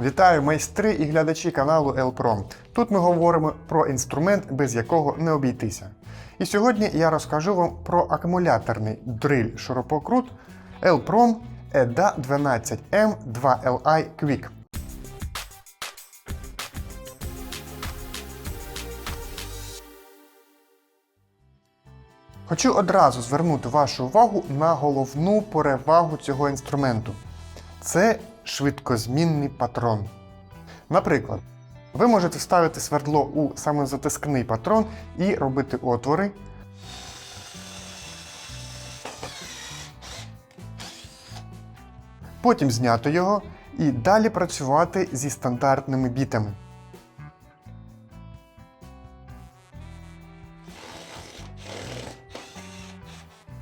Вітаю майстри і глядачі каналу Елпром. Тут ми говоримо про інструмент, без якого не обійтися. І сьогодні я розкажу вам про акумуляторний дриль шурупокрут Elprom EDA 12M 2LI Quick. Хочу одразу звернути вашу увагу на головну перевагу цього інструменту. Це швидкозмінний патрон. Наприклад, ви можете вставити свердло у самозатискний патрон і робити отвори. Потім зняти його і далі працювати зі стандартними бітами.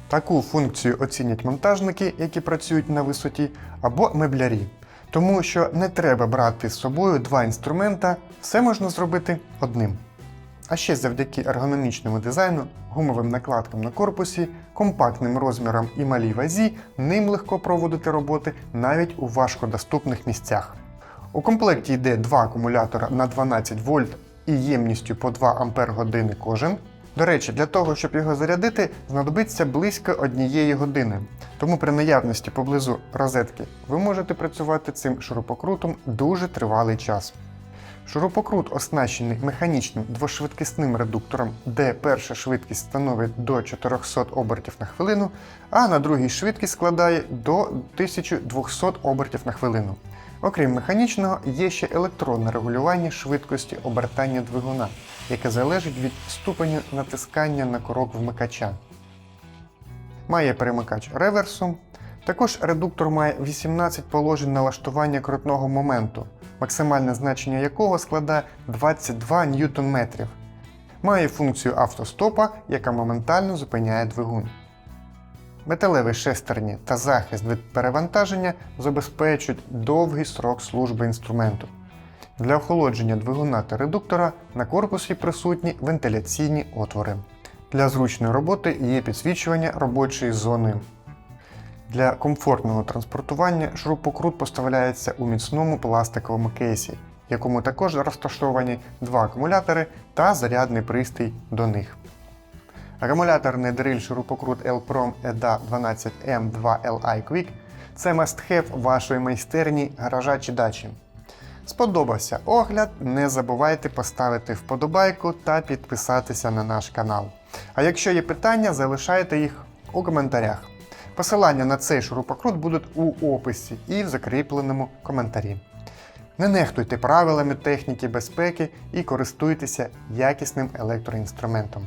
Таку функцію оцінять монтажники, які працюють на висоті, або меблярі. Тому що не треба брати з собою два інструмента, все можна зробити одним. А ще завдяки ергономічному дизайну, гумовим накладкам на корпусі, компактним розмірам і малій вазі, ним легко проводити роботи навіть у важкодоступних місцях. У комплекті йде два акумулятора на 12 вольт і ємністю по 2 Ампер години кожен. До речі, для того, щоб його зарядити, знадобиться близько однієї години. Тому при наявності поблизу розетки ви можете працювати цим шурупокрутом дуже тривалий час. Шурупокрут оснащений механічним двошвидкісним редуктором, де перша швидкість становить до 400 обертів на хвилину, а на другій швидкість складає до 1200 обертів на хвилину. Окрім механічного, є ще електронне регулювання швидкості обертання двигуна, яке залежить від ступеню натискання на курок вмикача. Має перемикач реверсу. Також редуктор має 18 положень налаштування крутного моменту, максимальне значення якого складає 22 Нм. Має функцію автостопа, яка моментально зупиняє двигун. Металеві шестерні та захист від перевантаження забезпечують довгий срок служби інструменту. Для охолодження двигуна та редуктора на корпусі присутні вентиляційні отвори. Для зручної роботи є підсвічування робочої зони. Для комфортного транспортування шурупокрут поставляється у міцному пластиковому кейсі, в якому також розташовані два акумулятори та зарядний пристрій до них. Акумуляторний дриль шурупокрут Elprom EDA 12M2LI Quick це must-have вашої майстерні, гаража чи дачі. Сподобався огляд, не забувайте поставити вподобайку та підписатися на наш канал. А якщо є питання, залишайте їх у коментарях. Посилання на цей шурупокрут будуть у описі і в закріпленому коментарі. Не нехтуйте правилами техніки безпеки і користуйтеся якісним електроінструментом.